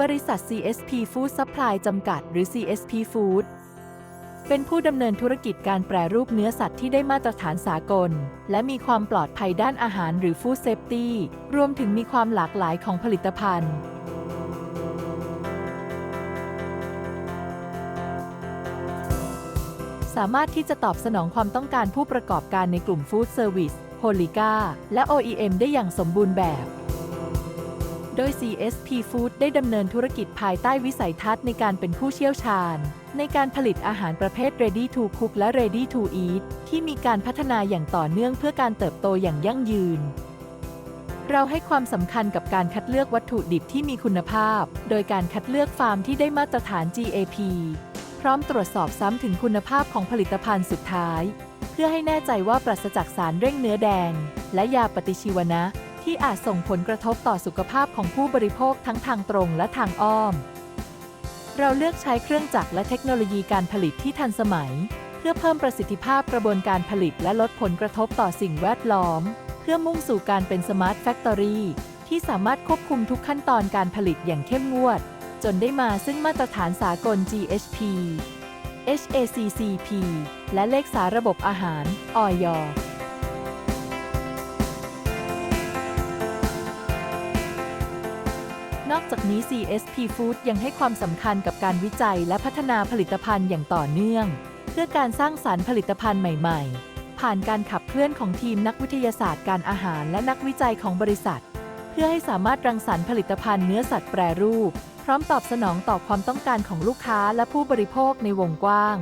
บริษัท CSP Food Supply จำกัด หรือ CSP Food เป็นผู้ดำเนินธุรกิจการแปรรูปเนื้อสัตว์ที่ได้มาตรฐานสากล และมีความปลอดภัยด้านอาหารหรือ Food Safety รวมถึงมีความหลากหลายของผลิตภัณฑ์สามารถที่จะตอบสนองความต้องการผู้ประกอบการในกลุ่ม Food Service โฮลิก้าและ OEM ได้อย่างสมบูรณ์แบบ โดย CSP Food ได้ดำเนินธุรกิจภายใต้วิสัยทัศน์ในการเป็นผู้เชี่ยวชาญ ในการผลิตอาหารประเภท Ready to Cook และ Ready to Eat ที่มีการพัฒนาอย่างต่อเนื่องเพื่อการเติบโตอย่างยั่งยืนเราให้ความสำคัญกับการคัดเลือกวัตถุดิบที่มีคุณภาพ โดยการคัดเลือกฟาร์มที่ได้มาตรฐาน GAP พร้อมตรวจสอบซ้ำถึงคุณภาพของผลิตภัณฑ์สุดท้าย เพื่อให้แน่ใจว่าปราศจากสารเร่งเนื้อแดง และยาปฏิชีวนะ ที่อาจส่งผลกระทบต่อสุขภาพของผู้บริโภคทั้งทางตรงและทางอ้อม เราเลือกใช้เครื่องจักรและเทคโนโลยีการผลิตที่ทันสมัย เพื่อเพิ่มประสิทธิภาพกระบวนการผลิตและลดผลกระทบต่อสิ่งแวดล้อม เพื่อมุ่งสู่การเป็นสมาร์ทแฟคทอรี่ที่สามารถควบคุมทุกขั้นตอนการผลิตอย่างเข้มงวด จนได้มาซึ่งมาตรฐานสากล GHP HACCP และเลขสาระบบอาหาร อย นอกจากนี้ CSP Food ยังให้ความสำคัญกับการวิจัยและพัฒนาผลิตภัณฑ์อย่างต่อเนื่อง เพื่อการสร้างสารรค์ผลิตภัณฑ์ใหม่ๆ ผ่านการขับเคลื่อนของทีมนักวิทยาศาสตร์การอาหารและนักวิจัยของบริษัท เพื่อให้สามารถรังสรรค์ผลิตภัณฑ์เนื้อสัตว์แปรรูป พร้อมตอบสนองต่อความต้องการของลูกค้าและผู้บริโภคในวงกว้าง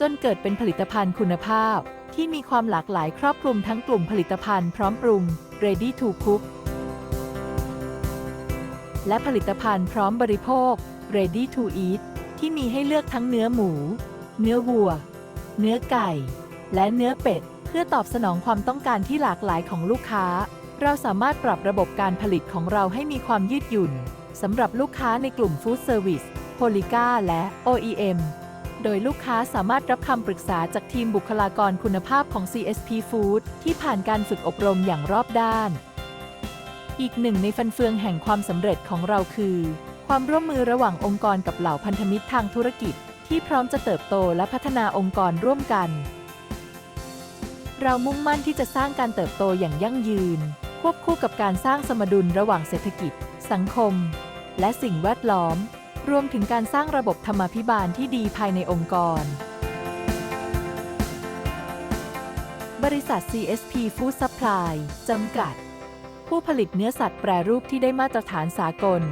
จนเกิดเป็นผลิตภัณฑ์คุณภาพ ที่มีความหลากหลายครอบคลุมทั้งกลุ่มผลิตภัณฑ์พร้อมปรุง ready to cook และผลิตภัณฑ์พร้อมบริโภค ready to eat ที่มีให้เลือกทั้งเนื้อหมู เนื้อวัว เนื้อไก่ และเนื้อเป็ด เพื่อตอบสนองความต้องการที่หลากหลายของลูกค้า เราสามารถปรับระบบการผลิตของเราให้มีความยืดหยุ่นสำหรับลูกค้าในกลุ่ม Food Service โ o ลิก้าและ OEM โดยลูกค้าสามารถรับคำปรึกษาจากทีมบุคลากรคุณภาพของ CSP Food ที่ผ่านการฝึกอบรมอย่างรอบด้าน อีกหนึ่งในฟันเฟืองแห่งความสำเร็จของเราคือ ความร่วมมือระหว่างองค์กรกับเหล่าพันธมิตรทางธุรกิจ ที่พร้อมจะเติบโตและพัฒนาองค์กรร่วมกัน เรามุ่งมั่นที่จะสร้างการเติบโตอย่างยั่งยืน ควบคู่กับการสร้างสมดุลระหว่างเศรษฐกิจ สังคม และสิ่งแวดล้อม รวมถึงการสร้างระบบธรรมาภิบาลที่ดีภายในองค์กรบริษัท CSP Food Supply จำกัด ผู้ผลิตเนื้อสัตว์แปรรูปที่ได้มาตรฐานสากล